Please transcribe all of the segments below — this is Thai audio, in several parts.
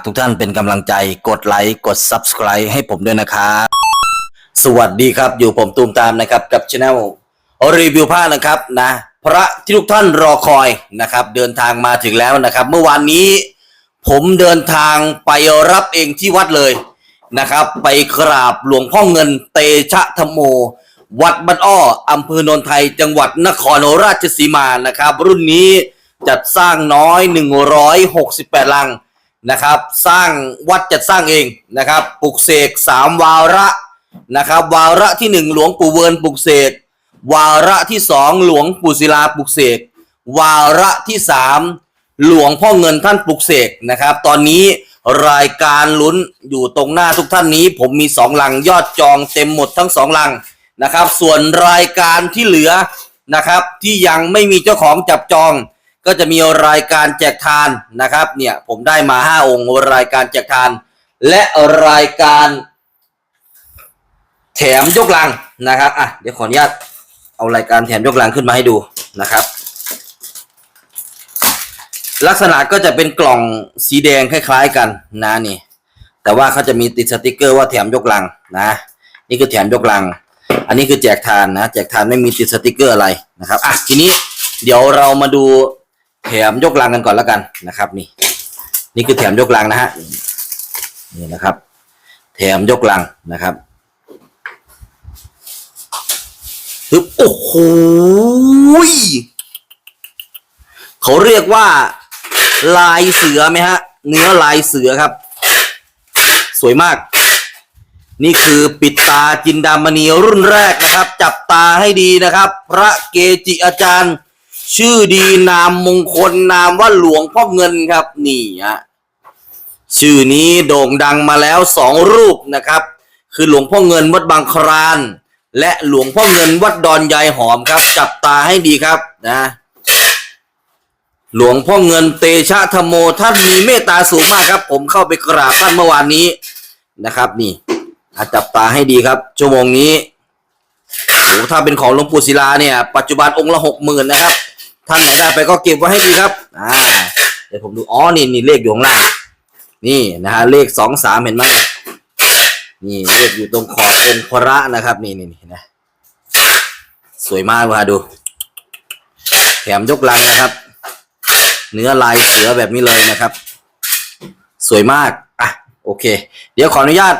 ากทุกท่านเป็นกำลังใจกดไลค์กด Subscribe ให้ผมด้วยนะครับสวัสดีครับอยู่ผมตูมตามนะครับกับช anel รีวิวผ้านะครับนะพระที่ทุกท่านรอคอยนะครับ เดินทางมาถึงแล้วนะครับ เมื่อวานนี้ผมเดินทางไปรับเองที่วัดเลยนะครับ ไปกราบหลวงพ่อเงินเตชะธรรมโม วัดบ้านอ้ออำเภอโนนไทย จังหวัดนครราชสีมานะครับ รุ่นนี้จัดสร้างน้อย 168 ลัง นะครับ สร้างวัดจัดสร้างเองนะครับปลุกเสกสามวาระนะครับวาระที่หนึ่งหลวงปู่เวิร์นปลุกเสกวาระที่สองหลวงปู่ศิลาปลุกเสกวาระที่สามหลวงพ่อเงินท่านปลุกเสกนะครับ ตอนนี้รายการลุ้นอยู่ตรงหน้าทุกท่านนี้ ผมมีสองลังยอดจองเต็มหมดทั้งสองลังนะครับ ส่วนรายการที่เหลือนะครับ ที่ยังไม่มีเจ้าของจับจอง ก็จะมีรายการแจกทานนะครับเนี่ยผมได้มาห้าองค์รายการแจกทาน และรายการ แถมยกลังนะครับอะเดี๋ยวขออนุญาตเอารายการแถมยกลังขึ้นมาให้ดูนะครับ ลักษณะก็จะเป็นกล่องสีแดงคล้าย ๆกันนะนี่ แต่ว่าเขาจะมีติดสติกเกอร์ว่าแถมยกลังนะ นี่คือแถมยกลัง อันนี้คือแจกทานนะแจกทานไม่มีติดสติกเกอร์อะไรนะครับอะทีนี้เดี๋ยวเรามาดู แถมยกลังกันก่อนแล้วกันนะครับ นี่ นี่คือแถมยกลังนะฮะนี่นะครับ แถมยกลังนะครับฮึบโอ้โหเขาเรียกว่า ลายเสือไหมฮะ เนื้อลายเสือครับ สวยมาก นี่คือปิดตาจินดามณีรุ่นแรกนะครับ จับตาให้ดีนะครับ พระเกจิอาจารย์ ชื่อดีนามมงคลนามว่าหลวงพ่อเงินครับนี่ฮะชื่อนี้โด่งดังมาแล้วสองรูปนะครับ คือหลวงพ่อเงินวัดบางคราน และหลวงพ่อเงินวัดดอนยายหอมครับ จับตาให้ดีครับนะ หลวงพ่อเงินเตชะธรรมโมท่านมีเมตตาสูงมากครับ ผมเข้าไปกราบท่านเมื่อวานนี้นะครับ นี่จับตาให้ดีครับ ชั่วโมงนี้โอ้ถ้าเป็นของหลวงปู่ศิลาเนี่ย ปัจจุบันองค์ละหกหมื่นนะครับ ท่านไหนได้ไปก็เก็บไว้ให้ดีครับ อ่า เดี๋ยวผมดู อ๋อ นี่นี่เลขอยู่ข้างล่าง นี่นะฮะ เลขสองสามเห็นไหมนี่เลขอยู่ตรงขอบองค์พระนะครับ นี่นี่นี่นะ สวยมากเลยดู แถมยกลังนะครับ เนื้อลายเสือแบบนี้เลยนะครับ สวยมาก อะ โอเค เดี๋ยวขออนุญาต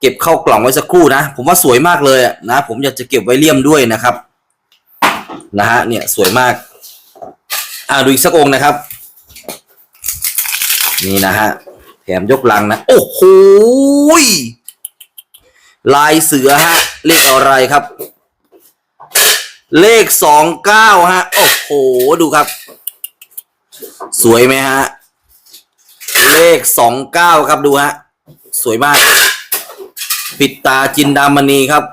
เก็บเข้ากล่องไว้สักครู่นะ ผมว่าสวยมากเลยนะ ผมอยากจะเก็บไว้เลี่ยมด้วยนะครับ นะฮะเนี่ยสวยมาก อ่าดูอีกสักองค์นะครับ นี่นะฮะแถมยกลังนะ โอ้โหลายเสือฮะ เลขอะไรครับ เลขสองเก้าฮะ โอ้โห ดูครับ สวยไหมฮะ เลขสองเก้าครับดูฮะ สวยมาก ปิดตาจินดามณีครับ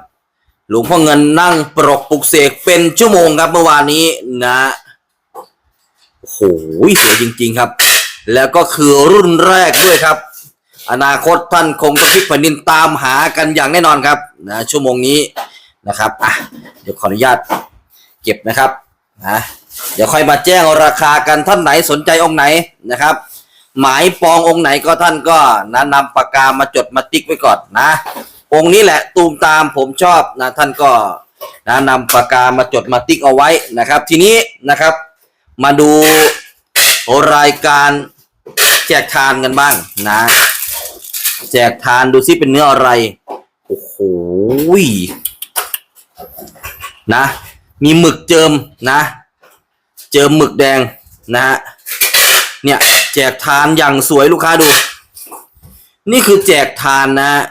หลวงพ่อเงินนั่งปรกปลุกเสกเป็นชั่วโมงครับเมื่อวานนี้นะโอ้โหสวยจริง ๆครับ แล้วก็คือรุ่นแรกด้วยครับ อนาคตท่านคงจะพลิกแผ่นดินตามหากันอย่างแน่นอนครับนะชั่วโมงนี้นะครับอะเดี๋ยวขออนุญาตเก็บนะครับนะเดี๋ยวค่อยมาแจ้งราคากันท่านไหนสนใจองค์ไหนนะครับ หมายปององค์ไหนก็ท่านก็นะนำปากกามาจดมาติ๊กไว้ก่อนนะ องค์นี้แหละตูมตามผมชอบนะท่านก็นะนำปากกามาจดมาติ๊กเอาไว้นะครับ ทีนี้นะครับ มาดูรายการแจกทานกันบ้างนะ แจกทานดูซิเป็นเนื้ออะไร โอ้โหนะ มีหมึกเจิมนะ เจิมหมึกแดงนะฮะเนี่ยแจกทานอย่างสวยลูกค้าดู นี่คือแจกทานนะฮะ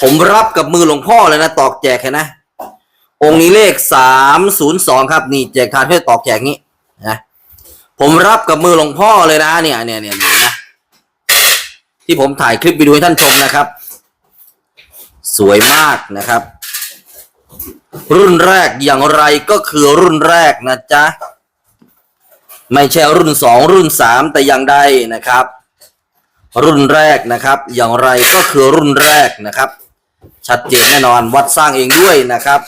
ผมรับกับมือหลวงพ่อเลยนะ ตอกแจกเห็นะ องค์นี้เลขสามศูนย์สองครับ นี่แจกทานเพื่อตอกแจกนี้นะผมรับกับมือหลวงพ่อเลยนะเนี่ยเนี่ยเนี่ยเนี่ยนะที่ผมถ่ายคลิปวิดีโอให้ท่านชมนะครับ สวยมากนะครับ รุ่นแรกอย่างไรก็คือรุ่นแรกนะจ๊ะไม่ใช่รุ่นสองรุ่นสามแต่อย่างใดนะครับ รุ่นแรกนะครับ อย่างไรก็คือรุ่นแรกนะครับ ชัดเจนแน่นอนวัดสร้างเองด้วยนะครับ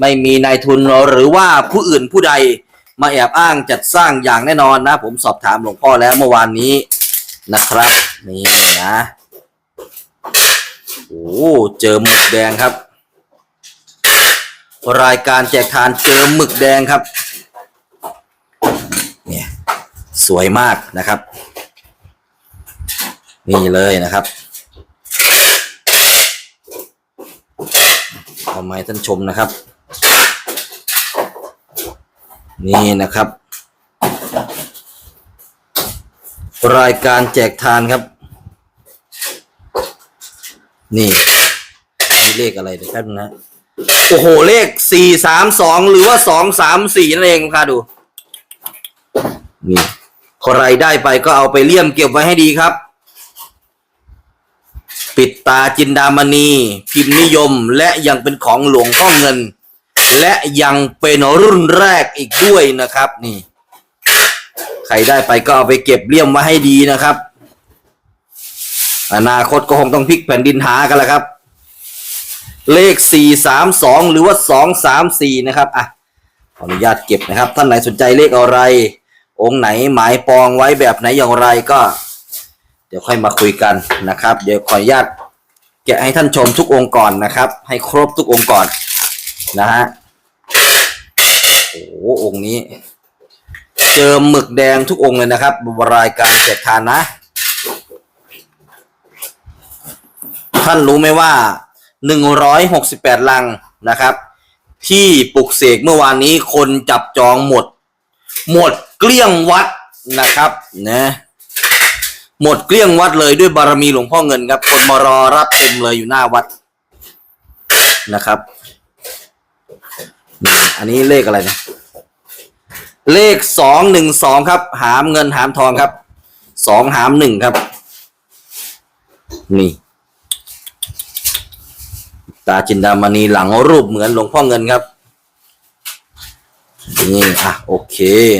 ไม่มีนายทุนหรือว่าผู้อื่นผู้ใดมาแอบอ้างจัดสร้างอย่างแน่นอนนะ ผมสอบถามหลวงพ่อแล้วเมื่อวานนี้นะครับ นี่นะโอ้เจอหมึกแดงครับ รายการแจกทานเจอหมึกแดงครับเนี่ยสวยมากนะครับ นี่เลยนะครับ เอาไม้ท่านชมนะครับ นี่นะครับ รายการแจกทานครับ นี่นี่เลขอะไรเดี๋ยวแป๊บนึงนะโอ้โห เลขสี่สามสองหรือว่าสองสามสี่นั่นเองค่ะดู นี่ใครได้ไปก็เอาไปเลี่ยมเก็บไว้ให้ดีครับ ปิดตาจินดามณี พิมพ์นิยมและยังเป็นของหลวงพ่อเงิน และยังเป็นรุ่นแรกอีกด้วยนะครับ นี่ ใครได้ไปก็เอาไปเก็บเลี่ยมไว้ให้ดีนะครับ อนาคตก็คงต้องพลิกแผ่นดินหากันแล้วครับ เลขสี่สามสองหรือว่าสองสามสี่นะครับอะขออนุญาตเก็บนะครับ ท่านไหนสนใจเลขอะไร องค์ไหนหมายปองไว้แบบไหนอย่างไรก็ เดี๋ยวค่อยมาคุยกันนะครับ เดี๋ยวขออนุญาตแกะให้ท่านชมทุกองค์ก่อนนะครับ ให้ครบทุกองค์ก่อนนะฮะโอ้องค์นี้ เจอหมึกแดงทุกองค์เลยนะครับรายการแจกทานนะ ท่านรู้ไหมว่า168ลังนะครับ ที่ปลุกเสกเมื่อวานนี้คนจับจองหมด หมดเกลี้ยงวัดนะครับนะ หมดเกลี้ยงวัดเลยด้วยบารมีหลวงพ่อเงินครับ คนมารอรับเต็มเลยอยู่หน้าวัดนะครับนี่อันนี้เลขอะไรนะ เลขสองหนึ่งสองครับ หามเงินหามทองครับสองหามหนึ่งครับ นี่ ตาจินดามณีหลังรูปเหมือนหลวงพ่อเงินครับ นี่อะโอเค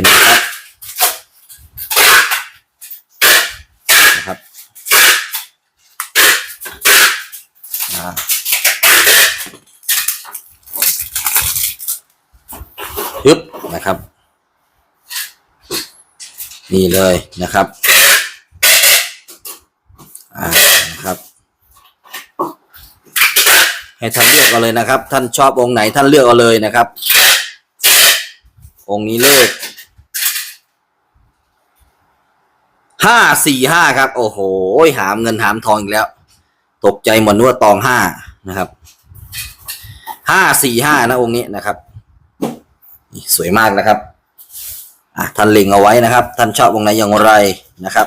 นะครับนะครับอ่าฮึบ นะครับ นี่เลยนะครับอ่านะครับ ให้ท่านเลือกเอาเลยนะครับ ท่านชอบองค์ไหนท่านเลือกเอาเลยนะครับ องค์นี้เลขห้าสี่ห้าครับ โอ้โห หามเงินหามทองอีกแล้ว ตกใจหมดนึกว่าตองห้านะครับห้าสี่ห้านะองค์นี้นะครับ สวยมากนะครับอะท่านเล็งเอาไว้นะครับ ท่านชอบองค์ไหนอย่างไรนะครับ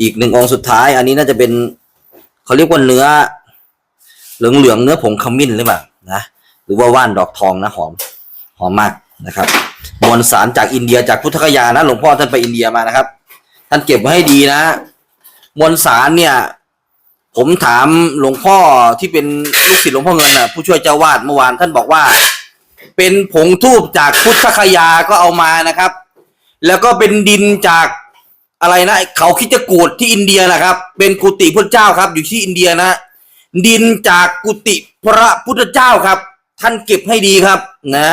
อีกหนึ่งองค์สุดท้าย อันนี้น่าจะเป็นเขาเรียกว่าเนื้อ เหลืองเหลืองๆเนื้อผงขมิ้นหรือเปล่านะหรือว่าว่านดอกทองนะหอมหอมมากนะครับมวลสารจากอินเดียจากพุทธคยานะหลวงพ่อท่านไปอินเดียมานะครับ ท่านเก็บไว้ให้ดีนะมวลสารเนี่ย ผมถามหลวงพ่อที่เป็นลูกศิษย์หลวงพ่อเงินนะผู้ช่วยเจ้าวาดเมื่อวานท่านบอกว่า เป็นผงทูบจากพุทธคยาก็เอามานะครับ แล้วก็เป็นดินจากอะไรนะเขาคิดจะกูดที่อินเดียนะครับ เป็นกุฏิพระเจ้าครับ อยู่ที่อินเดียนะ ดินจากกุฏิพระพุทธเจ้าครับ ท่านเก็บให้ดีครับ นะ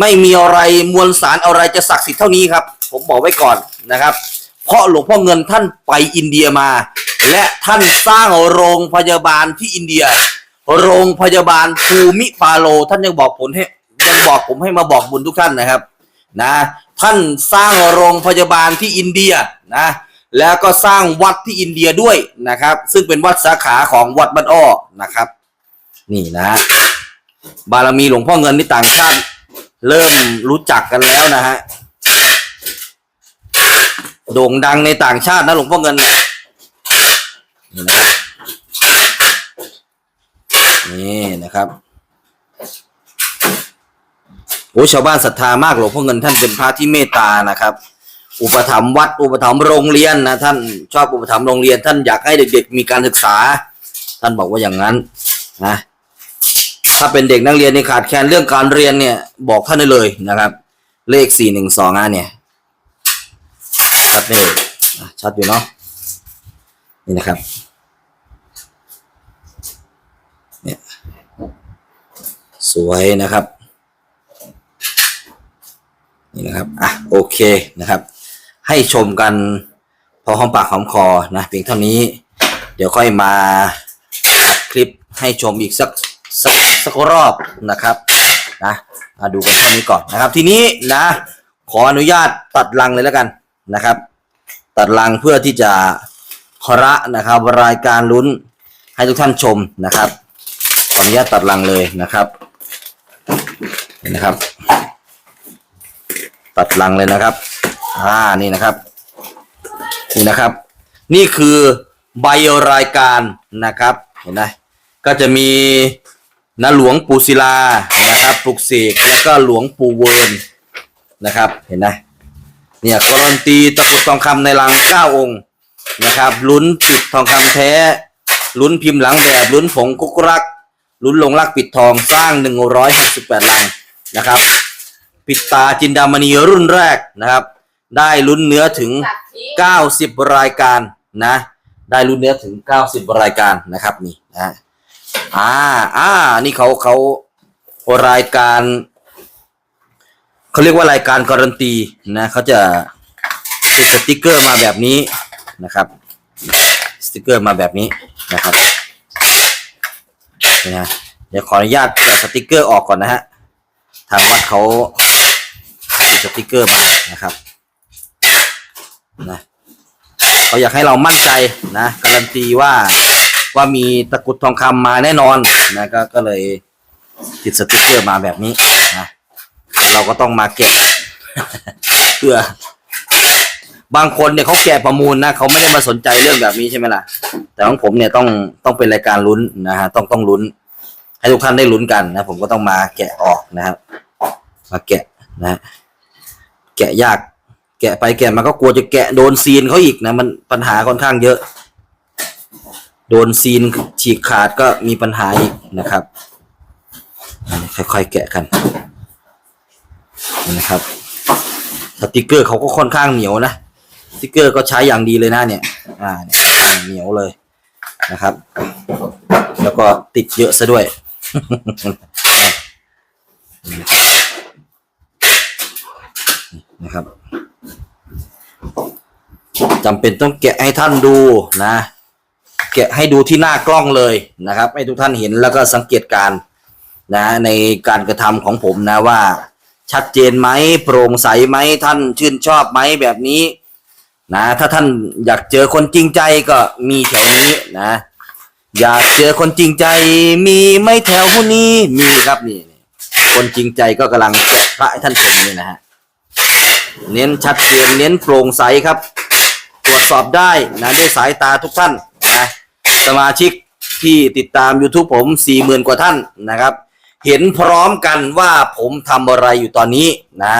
ไม่มีอะไรมวลสารอะไรจะศักดิ์สิทธิ์เท่านี้ครับ ผมบอกไว้ก่อนนะครับ เพราะหลวงพ่อเงินท่านไปอินเดียมา และท่านสร้างโรงพยาบาลที่อินเดีย โรงพยาบาลภูมิปาโล ท่านยังบอกผลให้ บอกผมให้มาบอกบุญทุกท่านนะครับนะท่านสร้างโรงพยาบาลที่อินเดียนะแล้วก็สร้างวัดที่อินเดียด้วยนะครับ ซึ่งเป็นวัดสาขาของวัดบ้านอ้อนะครับ นี่นะ บารมีหลวงพ่อเงินที่ต่างชาติ เริ่มรู้จักกันแล้วนะฮะโด่งดังในต่างชาตินะหลวงพ่อเงินเนี่ยนี่นะครับนี่นะครับ โอ้ชาวบ้านศรัทธามากหลวงพ่อเงินท่านเป็นพระที่เมตตานะครับ อุปถัมภ์วัดอุปถัมภ์โรงเรียนนะท่านชอบอุปถัมภ์โรงเรียน ท่านอยากให้เด็กๆมีการศึกษา ท่านบอกว่าอย่างนั้นนะถ้าเป็นเด็กนักเรียนในขาดแคลนเรื่องการเรียนเนี่ยบอกท่านได้เลยนะครับ เลขสี่หนึ่งสองอะเนี่ยชัดเลยชัดอยู่เนาะนี่นะครับเนี่ยสวยนะครับ นี่นะครับอะโอเคนะครับ ให้ชมกันพอหอมปากหอมคอนะเพียงเท่านี้ เดี๋ยวค่อยมาอัดคลิปให้ชมอีกสักสักสักรอบนะครับนะมาดูกันเท่านี้ก่อนนะครับ ทีนี้นะ ขออนุญาตตัดลังเลยแล้วกันนะครับ ตัดลังเพื่อที่จะขอระนะครับ รายการลุ้นให้ทุกท่านชมนะครับขออนุญาตตัดลังเลยนะครับเห็นนะครับ ตัดลังเลยนะครับ อ่านี่นะครับ นี่นะครับ นี่คือใบรายการนะครับ เห็นไหมก็จะมีนหลวงปู่ศิลานะครับปลุกเสกแล้วก็หลวงปู่เวิร์นนะครับ เห็นไหมเนี่ยการันตีตะกุดทองคำในลังเก้าองค์นะครับลุ้นปิดทองคำแท้ลุ้นพิมพ์หลังแบบลุ้นผงกุกรักลุ้นลงรักปิดทองสร้าง168ลังนะครับ ปิดตาจินดามณีรุ่นแรกนะครับ ได้ลุ้นเนื้อถึง 90 รายการนะ ได้ลุ้นเนื้อถึง 90 รายการนะครับนี่นะอ่าอ่านี่เขาเขารายการเขาเรียกว่ารายการการันตีนะเขาจะติดสติกเกอร์มาแบบนี้นะครับสติกเกอร์มาแบบนี้นะครับนี่นะเดี๋ยวขออนุญาตแกะสติกเกอร์ออกก่อนนะฮะทางวัดเขามี สติกเกอร์มานะครับนะเขาอยากให้เรามั่นใจนะการันตีว่าว่ามีตะกุดทองคำมาแน่นอนนะก็ก็เลยติดสติกเกอร์มาแบบนี้นะเราก็ต้องมาแกะเพื่อบางคนเนี่ยเขาแกะประมูลนะเขาไม่ได้มาสนใจเรื่องแบบนี้ใช่ไหมล่ะ แต่ของผมเนี่ยต้องต้องเป็นรายการลุ้นนะฮะต้องต้องลุ้น ให้ทุกท่านได้ลุ้นกันนะ ผมก็ต้องมาแกะออกนะครับ มาแกะนะ แกะยาก แกะไปแกะมาก็กลัวจะแกะโดนซีนเขาอีกนะ มันปัญหาค่อนข้างเยอะ โดนซีนฉีกขาดก็มีปัญหาอีกนะครับค่อยๆแกะกันนะครับสติกเกอร์เขาก็ค่อนข้างเหนียวนะสติกเกอร์ก็ใช้อย่างดีเลยนะเนี่ย อ่าเนี่ยอ่าเหนียวเลยนะครับ แล้วก็ติดเยอะซะด้วย นะครับจำเป็นต้องแกะให้ท่านดูนะ แกะให้ดูที่หน้ากล้องเลยนะครับ ให้ทุกท่านเห็นแล้วก็สังเกตการนะในการกระทำของผมนะว่า ชัดเจนไหมโปร่งใสไหมท่านชื่นชอบไหมแบบนี้นะถ้าท่านอยากเจอคนจริงใจก็มีแถวนี้นะ อยากเจอคนจริงใจมีไม่แถวนี้มีครับนี่คนจริงใจก็กำลังแกะพระให้ท่านชมนี่นะฮะ เน้นชัดเจนเน้นโปร่งใสครับ ตรวจสอบได้นะด้วยสายตาทุกท่านนะสมาชิกที่ติดตาม YouTube ผมสี่หมื่นกว่าท่านนะครับ เห็นพร้อมกันว่าผมทำอะไรอยู่ตอนนี้นะ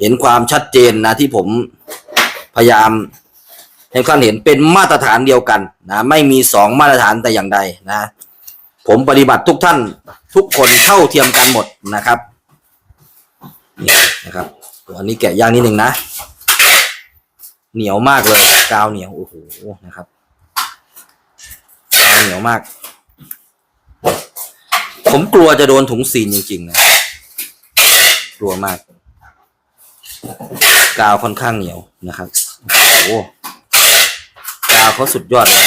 เห็นความชัดเจนนะที่ผมพยายามให้ท่านเห็นเป็นมาตรฐานเดียวกันนะไม่มีสองมาตรฐานแต่อย่างใดนะ ผมปฏิบัติทุกท่านทุกคนเท่าเทียมกันหมดนะครับนี่นะครับ อันนี้แกะยากนิดนึงนะ เหนียวมากเลย กาวเหนียว โอ้โห นะครับกาวเหนียวมาก ผมกลัวจะโดนถุงซีนจริงๆนะ กลัวมาก กาวค่อนข้างเหนียวนะครับ โอ้โหกาวเขาสุดยอดเลย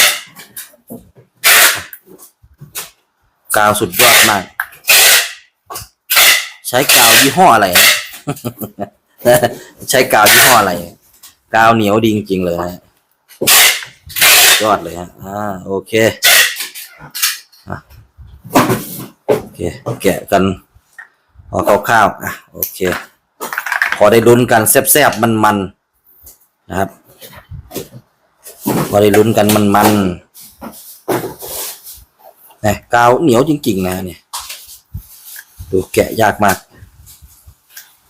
กาวสุดยอดมาก ใช้กาวยี่ห้ออะไร ใช้กาวยี่ห้ออะไรกาวเหนียวดีจริงๆเลยฮะยอดเลยฮะอ่าโอเคโอเคแกะกันพอคร่าวๆอะโอเค พอได้ลุ้นกันแซ่บๆมันๆนะครับ พอได้ลุ้นกันมันๆนะกาวเหนียวจริงๆนะเนี่ยดูแกะยากมาก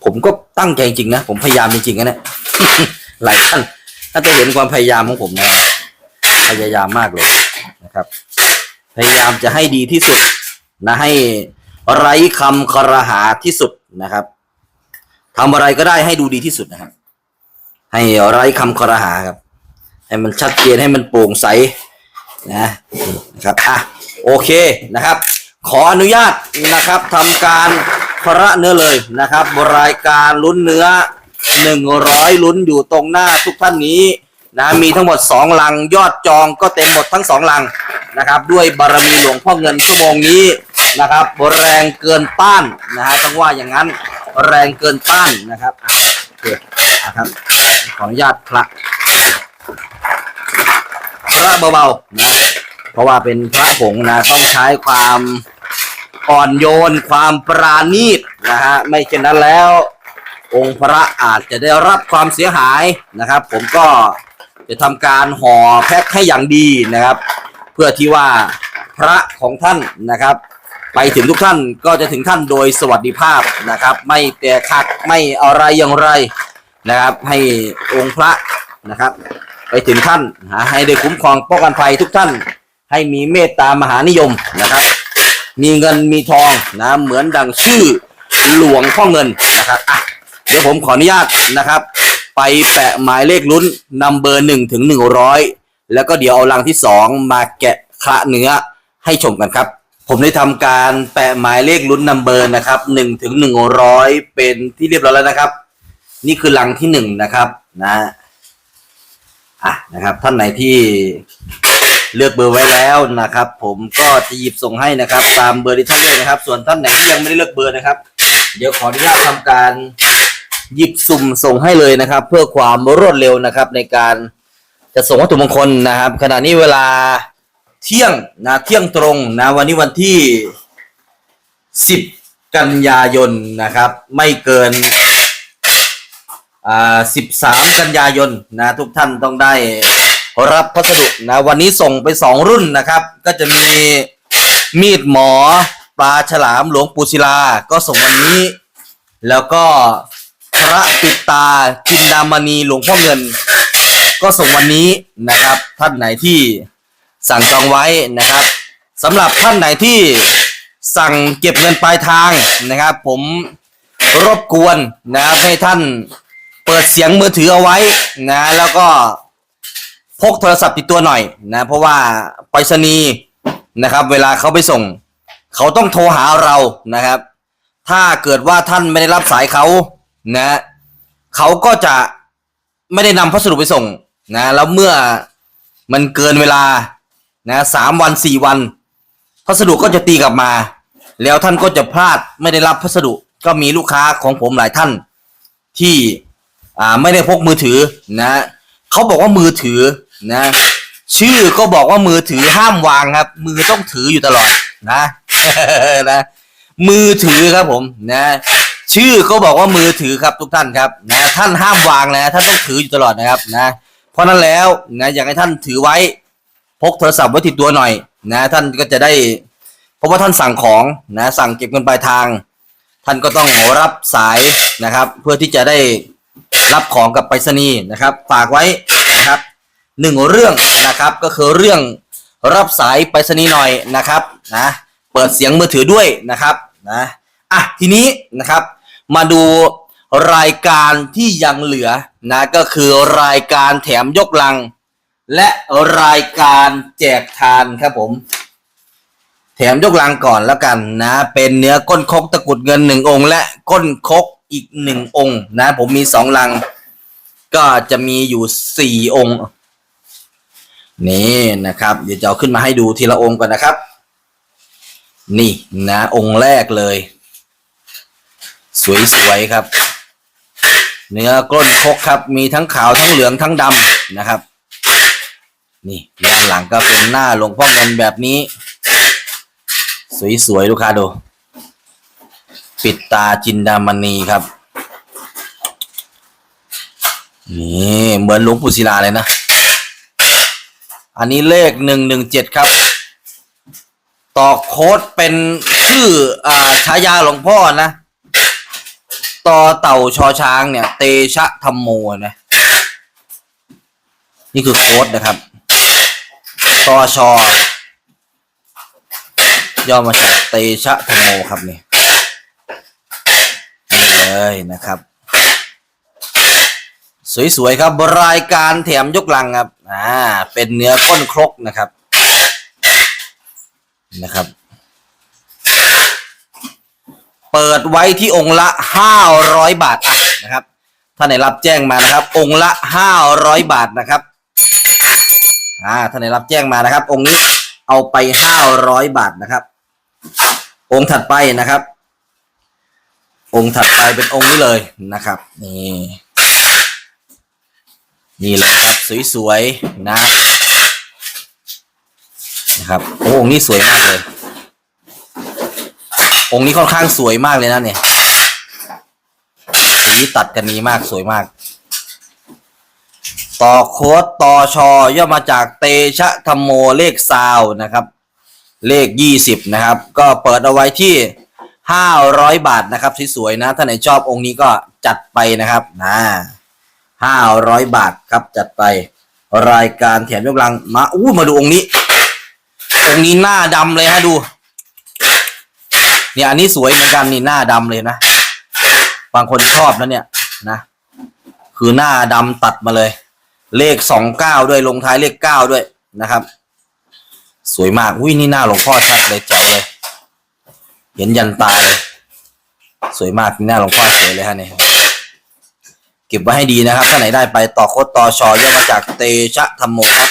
ผมก็ตั้งใจจริงนะ ผมพยายามจริงๆนะเนี่ยหลายท่านถ้าจะเห็นความพยายามของผมนะพยายามมากเลยนะครับ พยายามจะให้ดีที่สุดนะให้ไร้คำคารหาที่สุดนะครับทำอะไรก็ได้ให้ดูดีที่สุดนะครับ ให้ไร้คำคารหาครับ ให้มันชัดเจนให้มันโปร่งใสนะนะครับอะโอเคนะครับ ขออนุญาตนะครับทำการ พระเนื้อเลยนะครับรายการลุ้นเนื้อหนึ่งร้อยลุ้นอยู่ตรงหน้าทุกท่านนี้นะมีทั้งหมดสองลังยอดจองก็เต็มหมดทั้งสองลังนะครับ ด้วยบารมีหลวงพ่อเงินชั่วโมงนี้นะครับแรงเกินต้านนะฮะต้องว่าอย่างนั้นแรงเกินต้านนะครับโอเคนะครับขออนุญาตพระพระเบาๆนะเพราะว่าเป็นพระผงนะต้องใช้ความ อ่อนโยนความปราณีตนะฮะไม่เช่นนั้นแล้ว องค์พระอาจจะได้รับความเสียหายนะครับ ผมก็จะทำการห่อแพ็คให้อย่างดีนะครับ เพื่อที่ว่าพระของท่านนะครับ ไปถึงทุกท่านก็จะถึงท่านโดยสวัสดิภาพนะครับ ไม่แต่ขัดไม่อะไรอย่างไรนะครับ ให้องค์พระนะครับ ไปถึงท่านให้ได้คุ้มครองป้องกันภัยทุกท่าน ให้มีเมตตามหานิยมนะครับ มีเงินมีทองนะเหมือนดังชื่อหลวงพ่อเงินนะครับอะเดี๋ยวผมขออนุญาตนะครับ ไปแปะหมายเลขลุ้นนัมเบอร์หนึ่งถึงหนึ่งร้อยแล้วก็เดี๋ยวเอาลังที่สองมาแกะคละเนื้อให้ชมกันครับ ผมได้ทำการแปะหมายเลขลุ้นนัมเบอร์นะครับหนึ่งถึงหนึ่งร้อยเป็นที่เรียบร้อยแล้วนะครับ นี่คือลังที่หนึ่งนะครับนะอะนะครับท่านไหนที่ เลือกเบอร์ไว้แล้วนะครับ ผมก็จะหยิบส่งให้นะครับ ตามเบอร์ที่ท่านเลือกนะครับ ส่วนท่านไหนที่ยังไม่ได้เลือกเบอร์นะครับ เดี๋ยวขออนุญาตทำการหยิบสุ่มส่งให้เลยนะครับ เพื่อความรวดเร็วนะครับ ในการจะส่งวัตถุมงคลนะครับ ขณะนี้เวลาเที่ยงนะเที่ยงตรงนะวันนี้วันที่ 10 กันยายนนะครับ ไม่เกินอ่า13 กันยายนนะทุกท่านต้องได้ รับพัสดุนะวันนี้ส่งไปสองรุ่นนะครับ ก็จะมีมีดหมอปลาฉลามหลวงปูศิลา ก็ส่งวันนี้ แล้วก็พระปิดตาจินดามณีหลวงพ่อเงิน ก็ส่งวันนี้นะครับ ท่านไหนที่สั่งจองไว้นะครับสำหรับท่านไหนที่สั่งเก็บเงินปลายทางนะครับ ผมรบกวนนะครับให้ท่านเปิดเสียงมือถือเอาไว้นะแล้วก็ พกโทรศัพท์ติดตัวหน่อยนะเพราะว่าไปรษณีย์นะครับเวลาเขาไปส่ง เขาต้องโทรหาเรานะครับ ถ้าเกิดว่าท่านไม่ได้รับสายเขานะเขาก็จะไม่ได้นำพัสดุไปส่งนะแล้วเมื่อมันเกินเวลานะสามวันสี่วัน พัสดุก็จะตีกลับมา แล้วท่านก็จะพลาดไม่ได้รับพัสดุก็มีลูกค้าของผมหลายท่าน ที่อ่าไม่ได้พกมือถือนะเขาบอกว่ามือถือ นะ ชื่อก็บอกว่ามือถือห้ามวางครับ มือต้องถืออยู่ตลอดนะนะมือถือครับผมนะ ชื่อก็บอกว่ามือถือครับทุกท่านครับนะท่านห้ามวางนะท่านต้องถืออยู่ตลอดนะครับนะ เพราะนั้นแล้วนะอยากให้ท่านถือไว้ พกโทรศัพท์ไว้ติดตัวหน่อยนะ ท่านก็จะได้เพราะว่าท่านสั่งของนะสั่งเก็บเงินปลายทาง ท่านก็ต้องรับสายนะครับ เพื่อที่จะได้รับของกับไปรษณีย์นะครับ ฝากไว้ หนึ่งเรื่องนะครับก็คือเรื่องรับสายไปรษณีย์หน่อยนะครับนะเปิดเสียงมือถือด้วยนะครับนะอะทีนี้นะครับมาดูรายการที่ยังเหลือนะก็คือรายการแถมยกลัง และรายการแจกทานครับผม แถมยกลังก่อนแล้วกันนะ เป็นเนื้อก้นคกตะกุดเงินหนึ่งองค์ และก้นคกอีกหนึ่งองค์นะผมมีสองลัง ก็จะมีอยู่สี่องค์ นี่นะครับ เดี๋ยวจะเอาขึ้นมาให้ดูทีละองค์ก่อนนะครับ นี่นะองค์แรกเลย สวยๆครับ เนื้อก้นคกครับ มีทั้งขาวทั้งเหลืองทั้งดำนะครับ นี่ด้านหลังก็เป็นหน้าหลวงพ่อเงินแบบนี้ สวยๆลูกค้าดูปิดตาจินดามณีครับ นี่เหมือนหลวงปู่ศิลาเลยนะ อันนี้เลขหนึ่งหนึ่งเจ็ดครับ ต่อโค้ดเป็นชื่ออ่าฉายาหลวงพ่อนะ ต่อเต่าชอช้างเนี่ย เตชะธรรมโมนะ นี่คือโค้ดนะครับ ต่อชอย่อมาจากเตชะธรรมโมครับนี่นี่เลยนะครับ สวยๆครับรายการแถมยกลังครับอ่าเป็นเนื้อก้นครกนะครับนะครับ เปิดไว้ที่องค์ละห้าร้อยบาทอะนะครับท่านไหนรับแจ้งมานะครับ องค์ละห้าร้อยบาทนะครับอ่าท่านไหนรับแจ้งมานะครับ องค์นี้เอาไปห้าร้อยบาทนะครับ องค์ถัดไปนะครับ องค์ถัดไปเป็นองค์นี้เลยนะครับนี่ นี่เลยครับ สวยๆนะนะครับโอ้องค์นี้สวยมากเลย องค์นี้ค่อนข้างสวยมากเลยนะเนี่ยสีตัดกันนี้มากสวยมาก ต่อโค้ดต่อชอย่อมาจากเตชะธรรมโมเลขซาวนะครับ เลขยี่สิบนะครับ ก็เปิดเอาไว้ที่ห้าร้อยบาทนะครับสวยๆนะ ถ้าไหนชอบองค์นี้ก็จัดไปนะครับนะ ห้าร้อยบาทครับจัดไปรายการแถมยกลังมาอู้มาดูองค์นี้ องค์นี้หน้าดำเลยฮะดู เนี่ยอันนี้สวยเหมือนกันนี่หน้าดำเลยนะ บางคนชอบนะเนี่ยนะ คือหน้าดำตัดมาเลย เลขสองเก้าด้วยลงท้ายเลขเก้าด้วยนะครับ สวยมากอุ้ยนี่หน้าหลวงพ่อชัดเลยแจ๋วเลย เห็นยันตาเลย สวยมากนี่หน้าหลวงพ่อสวยเลยฮะเนี่ย เก็บไว้ให้ดีนะครับถ้าไหนได้ไปต่อโคตรต่อชอย่อมาจากเตชะธรรมโมครับ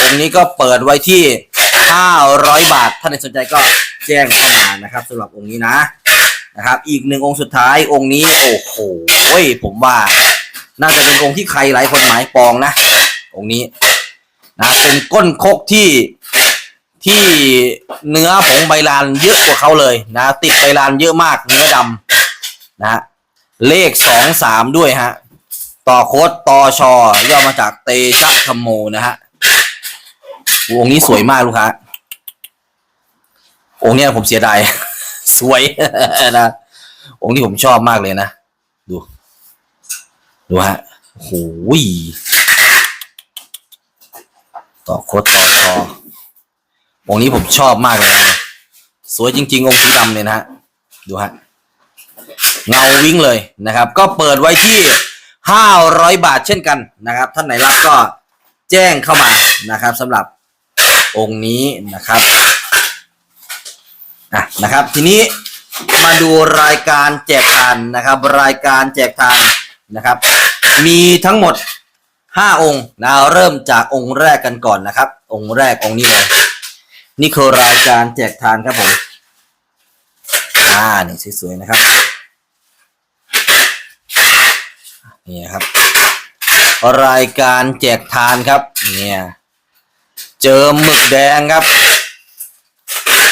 องค์นี้ก็เปิดไว้ที่ห้าร้อยบาทถ้าไหนสนใจก็แจ้งเข้ามานะครับสำหรับองค์นี้นะนะครับ อีกหนึ่งองค์สุดท้ายองค์นี้โอ้โหผมว่า น่าจะเป็นองค์ที่ใครหลายคนหมายปองนะ องค์นี้นะเป็นก้นคกที่ที่เนื้อผงใบลานเยอะกว่าเขาเลยนะ ติดใบลานเยอะมากเนื้อดำนะ เลขสองสามด้วยฮะ ต่อโค้ดต่อชอย่อมาจากเตชะธรรมโมนะฮะองค์นี้สวยมากลูกค้าองค์เนี้ยผมเสียดาย สวยนะ องค์ที่ผมชอบมากเลยนะ ดู ดูฮะโอ้โหยต่อโคตรต่อคอองค์นี้ผมชอบมากเลยนะ สวยจริง ๆ องค์สีดำเลยนะฮะ ดูฮะ เงาวิ่งเลยนะครับ ก็เปิดไว้ที่ห้าร้อยบาทเช่นกันนะครับ ท่านไหนรับก็แจ้งเข้ามานะครับสำหรับองค์นี้นะครับอะนะครับ ทีนี้มาดูรายการแจกทานนะครับ รายการแจกทานนะครับ มีทั้งหมดห้าองค์นะเริ่มจากองค์แรกกันก่อนนะครับ องค์แรกองค์นี้เลยนี่คือรายการแจกทานครับผมอ่านี่สวยๆนะครับ นี่นะครับ รายการแจกทานครับ เนี่ย เจอหมึกแดงครับ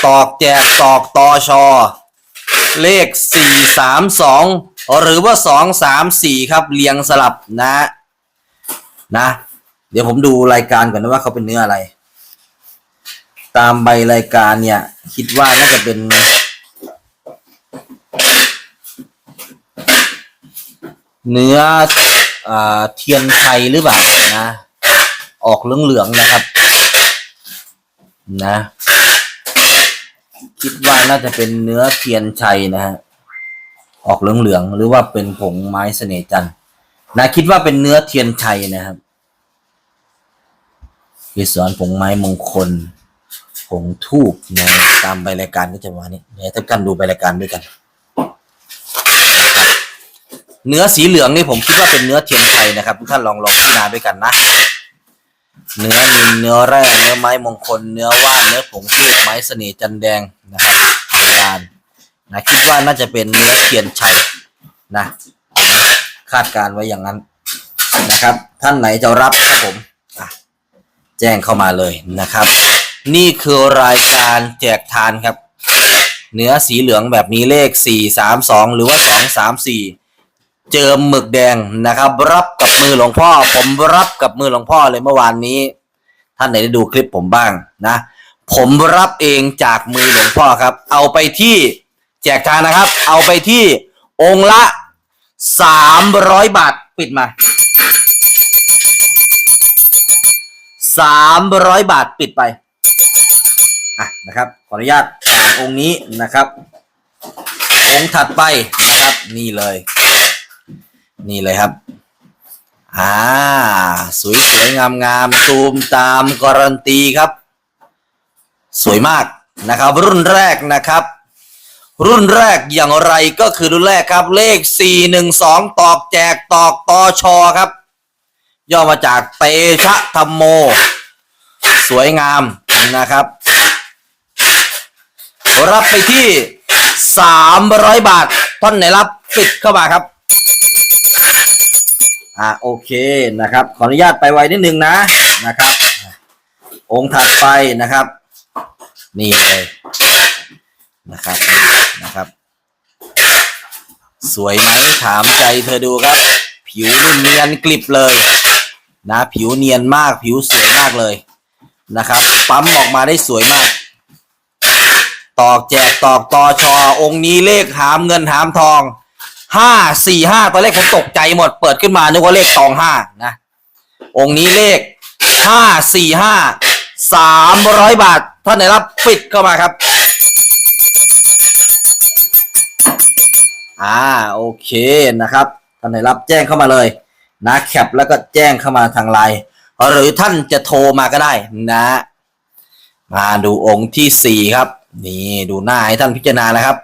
ตอกแจกตอกตอชอ เลขสี่สามสองหรือว่าสองสามสี่ครับ เรียงสลับนะ นะ เดี๋ยวผมดูรายการก่อนนะว่าเขาเป็นเนื้ออะไร ตามใบรายการเนี่ย คิดว่าน่าจะเป็น เนื้ออเทียนชัยหรือเปล่านะ ออกเหลืองๆนะครับ นะ คิดว่าน่าจะเป็นเนื้อเทียนชัยนะฮะออกเหลืองๆหรือว่าเป็นผงไม้เสน่ห์จันนะคิดว่าเป็นเนื้อเทียนชัยนะครับเกสรผงไม้มงคลผงทูบนะตามใบรายการก็จะมานี้เดี๋ยวท่ากันดูใบรายการด้วยกัน เนื้อสีเหลืองนี่ผมคิดว่าเป็นเนื้อเทียนชัยนะครับทุกท่านลองลองพิจารณาด้วยกันนะ เนื้อนินเนื้อแร่เนื้อไม้มงคล เนื้อว่านเนื้อผงทูบไม้เสน่ห์จันแดงนะครับโบราณนะคิดว่าน่าจะเป็นเนื้อเทียนชัยนะ คาดการณ์ไว้อย่างนั้นนะครับ ท่านไหนจะรับครับผมแจ้งเข้ามาเลยนะครับ นี่คือรายการแจกทานครับ เนื้อสีเหลืองแบบนี้เลขสี่สามสองหรือว่าสองสามสี่ เจอหมึกแดงนะครับ รับกับมือหลวงพ่อ ผมรับกับมือหลวงพ่อเลยเมื่อวานนี้ ท่านไหนได้ดูคลิปผมบ้างนะ ผมรับเองจากมือหลวงพ่อครับ เอาไปที่แจกทานนะครับ เอาไปที่องค์ละสามร้อยบาทปิดมาสามร้อยบาทปิดไปอะนะครับขออนุญาตอ่านองค์นี้นะครับ องค์ถัดไปนะครับนี่เลย นี่เลยครับ อ่า สวยสวยงามงามๆซูมตามการันตีครับ สวยมากนะครับ รุ่นแรกนะครับ รุ่นแรกอย่างไรก็คือรุ่นแรกครับ เลข 412 ตอกแจกตอกตอชอครับ ย่อมาจากเตชะธรรมโม สวยงามนะครับ รับไปที่ 300 บาทท่านไหนรับปิดเข้ามาครับ อ่าโอเคนะครับ ขออนุญาตไปไวนิดนึงนะนะครับ องค์ถัดไปนะครับ นี่เลยนะครับนะครับ สวยไหมถามใจเธอดูครับ ผิวนี่เนียนกลิบเลยนะผิวเนียนมากผิวสวยมากเลยนะครับ ปั๊มออกมาได้สวยมาก ตอกแจกตอกตอชอองค์นี้เลขหามเงินหามทอง ห้าสี่ห้าตอนแรกผมตกใจหมด เปิดขึ้นมานึกว่าเลขตองห้านะ องค์นี้เลขห้าสี่ห้าสามร้อยบาท ท่านไหนรับปิดเข้ามาครับ อ่าโอเคนะครับ ท่านไหนรับแจ้งเข้ามาเลย นะแคปแล้วก็แจ้งเข้ามาทางไลน์หรือท่านจะโทรมาก็ได้นะ มาดูองค์ที่สี่ครับ นี่ดูหน้าให้ท่านพิจารณานะครับ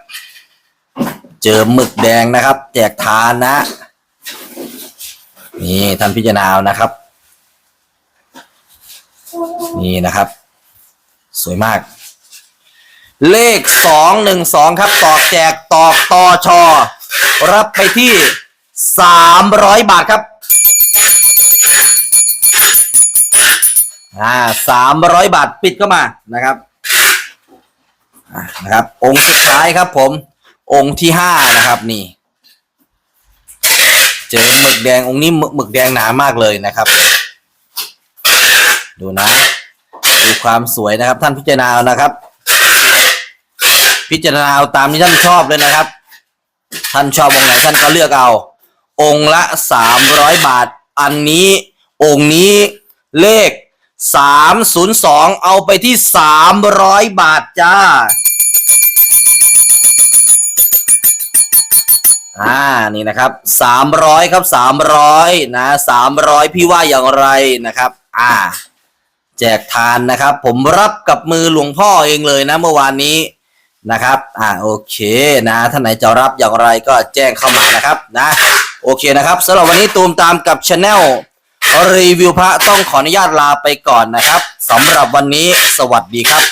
เจอหมึกแดงนะครับ แจกทานนะ นี่ท่านพิจารณาเอานะครับ นี่นะครับ สวยมาก เลขสองหนึ่งสองครับ ตอกแจกตอกตอชอรับไปที่สามร้อยบาทครับอ่าสามร้อยบาทปิดเข้ามานะครับนะครับ องค์สุดท้ายครับผม องค์ที่ห้านะครับนี่ เจอหมึกแดงองค์นี้หมึกหมึกแดงหนามากเลยนะครับ ดูนะดูความสวยนะครับ ท่านพิจารณาเอานะครับ พิจารณาเอาตามที่ท่านชอบเลยนะครับ ท่านชอบองค์ไหนท่านก็เลือกเอา องค์ละสามร้อยบาท อันนี้องค์นี้เลขสามศูนย์สองเอาไปที่สามร้อยบาทจ้า อ่านี่นะครับสามร้อยครับสามร้อยนะสามร้อยพี่ว่าอย่างไรนะครับ อ่า แจกทานนะครับ ผมรับกับมือหลวงพ่อเองเลยนะเมื่อวานนี้นะครับ อ่าโอเคนะท่านไหนจะรับอย่างไรก็แจ้งเข้ามานะครับนะโอเคนะครับสำหรับวันนี้ตูมตามกับช anel รีวิวพระต้องขออนุญาตลาไปก่อนนะครับสำหรับวันนี้สวัสดีครับ